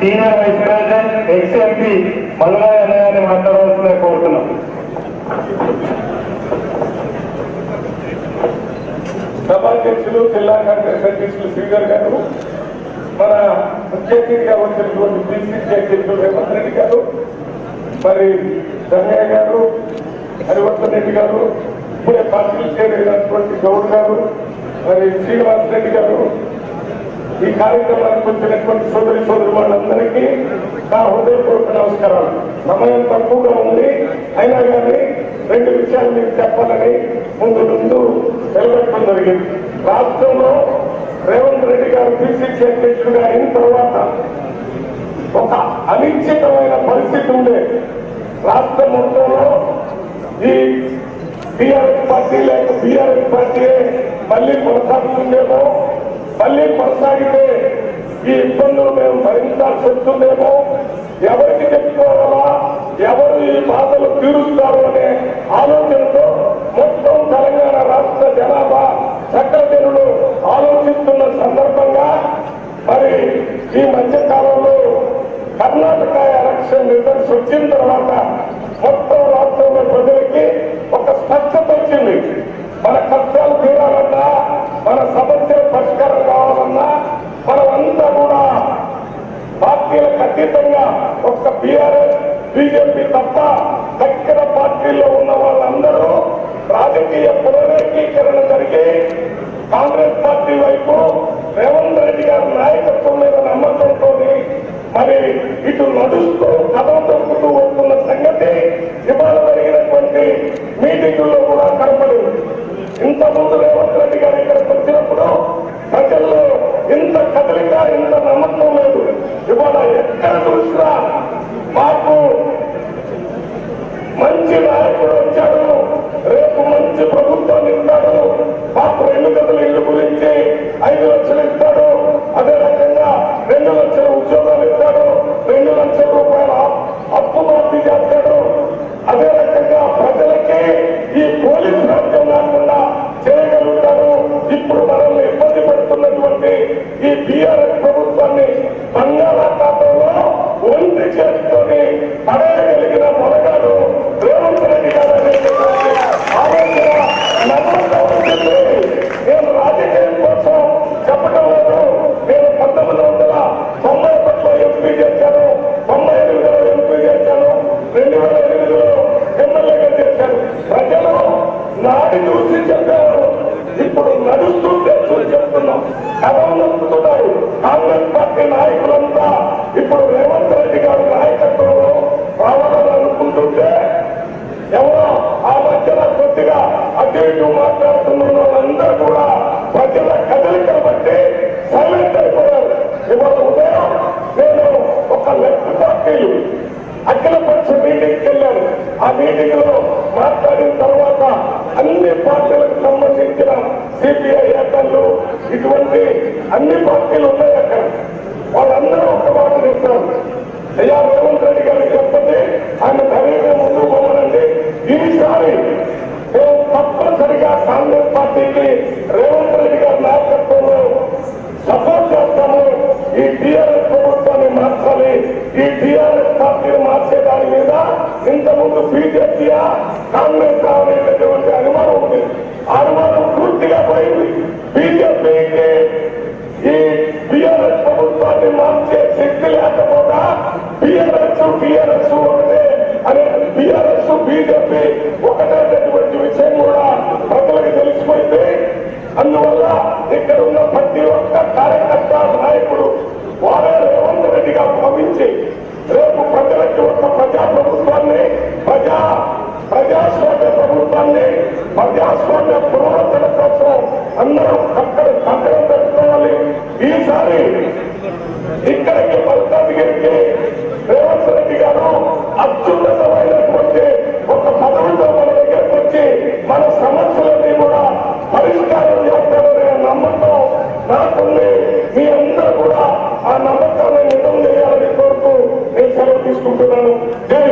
Senior vice president ex MP Mallaiah అన్నయ్యని మాట్లాడవలసిందిగా కోరుతున్నాం. సభాధ్యక్షులు జిల్లా కాంగ్రెస్ అధ్యక్షులు శ్రీధర్ గారు మన ముఖ్య అతిథిగా వచ్చినటువంటి పిసిసి అధ్యక్షులు రేవంత్ రెడ్డి గారు మరి ధనయ్య గారు హరివర్ధన్ రెడ్డి గారు ఇప్పుడే పార్టీలు చేరినటువంటి గౌడ్ గారు మరి శ్రీనివాస్ రెడ్డి గారు ఈ కార్యక్రమానికి వచ్చినటువంటి సోదరి సోదరి వాళ్ళందరికీ నా హృదయపూర్వక నమస్కారాలు. సమయం తక్కువగా ఉంది. అయినా కానీ రెండు విషయాలు మీకు చెప్పాలని ముందు ముందు నిలబెట్టడం జరిగింది. రాష్ట్రంలో రేవంత్ రెడ్డి గారు పిసిసి అధ్యక్షుడిగా అయిన తర్వాత ఒక అనిశ్చితమైన పరిస్థితి ఉండే రాష్ట్ర మొత్తంలో ఈ బీఆర్ఎస్ పార్టీ లేక బీఆర్ఎస్ పార్టీ మళ్ళీ కొనసాగుతుందేమో మళ్ళీ కొనసాగితే ఈ ఇబ్బందులు మేము భరించాల్సి వస్తుందేమో ఎవరికి చెప్పుకోవాలా? ఎవరు ఈ బాధలు తీరుస్తారు అనే ఆలోచనతో మొత్తం తెలంగాణ రాష్ట్ర జనాభా సకల జనులు ఆలోచిస్తున్న సందర్భంగా మరి ఈ మధ్య కాలంలో కర్ణాటక ఎలక్షన్ రిజల్ట్స్ వచ్చిన తర్వాత మొత్తం ముఖ్యంగా అతీతంగా ఒక్క బీఆర్ఎస్ బీజేపీ తప్ప దగ్గర పార్టీల్లో ఉన్న వాళ్ళందరూ రాజకీయ పునరేకీకరణ జరిగి కాంగ్రెస్ పార్టీ వైపు రేవంత్ రెడ్డి గారి నాయకత్వం మీద నమ్మకంతో మరి ఇటు నడుస్తూ కథం తొక్కుతూ వస్తున్న సంగతి ఇవాళ జరిగినటువంటి మీటింగుల్లో కూడా కనపడింది. ఇంత రేవంత్ రెడ్డి గారు ఇక్కడికి వచ్చినప్పుడు ప్రజల్లో ఇంత కదలిక ఇంత నమ్మకం లేదు. ఇవాళ ఎక్కడ Papo! చూసి చెప్పారు ఇప్పుడు నడుస్తుంటే చూసి చెప్తున్నాం కథం నడుపుతున్నారు కాంగ్రెస్ పార్టీ నాయకులంతా ఇప్పుడు రేవంత్ రెడ్డి గారి నాయకత్వంలో రావాలని అనుకుంటుంటే ఎవరో ఆ మధ్యన కొద్దిగా అటు ఇటు మాట్లాడుతున్న వాళ్ళందరూ కూడా ప్రజల కదలికలు బట్టి సైలెంట్ అయిపోయారు. ఇవాళ ఉదయం నేను ఒక లెఫ్ట్ పార్టీ అఖిల పక్ష మీటింగ్కి వెళ్ళాను. ఆ మీటింగ్లో మాట్లాడిన తర్వాత అన్ని పార్టీలకు సంబంధించిన సిపిఐ నేతలు ఇటువంటి అన్ని పార్టీలు ఉన్నాయి అక్కడ. వాళ్ళందరూ బీఆర్ఎస్ టీఆర్ఎస్ ఒకటే అనే బీఆర్ఎస్ బీజేపీ ఒకటేటటువంటి విషయం కూడా ప్రజలకు తెలిసిపోయింది. అందువల్ల ఇక్కడ ఉన్న ప్రతి ఒక్క కార్యకర్త నాయకుడు వారే రేవంత్ రెడ్డిగా భావించి రేపు ప్రజలకి ఒక ప్రజా ప్రభుత్వాన్ని ప్రజా ప్రజాస్వామ్య ప్రభుత్వాన్ని ప్రజాస్వామ్య పురోగతుల మీ అందరూ కూడా ఆ నమ్మకాన్ని నిజం చేయాలని కోరుతూ నేను సెలవు తీసుకుంటున్నాను. జై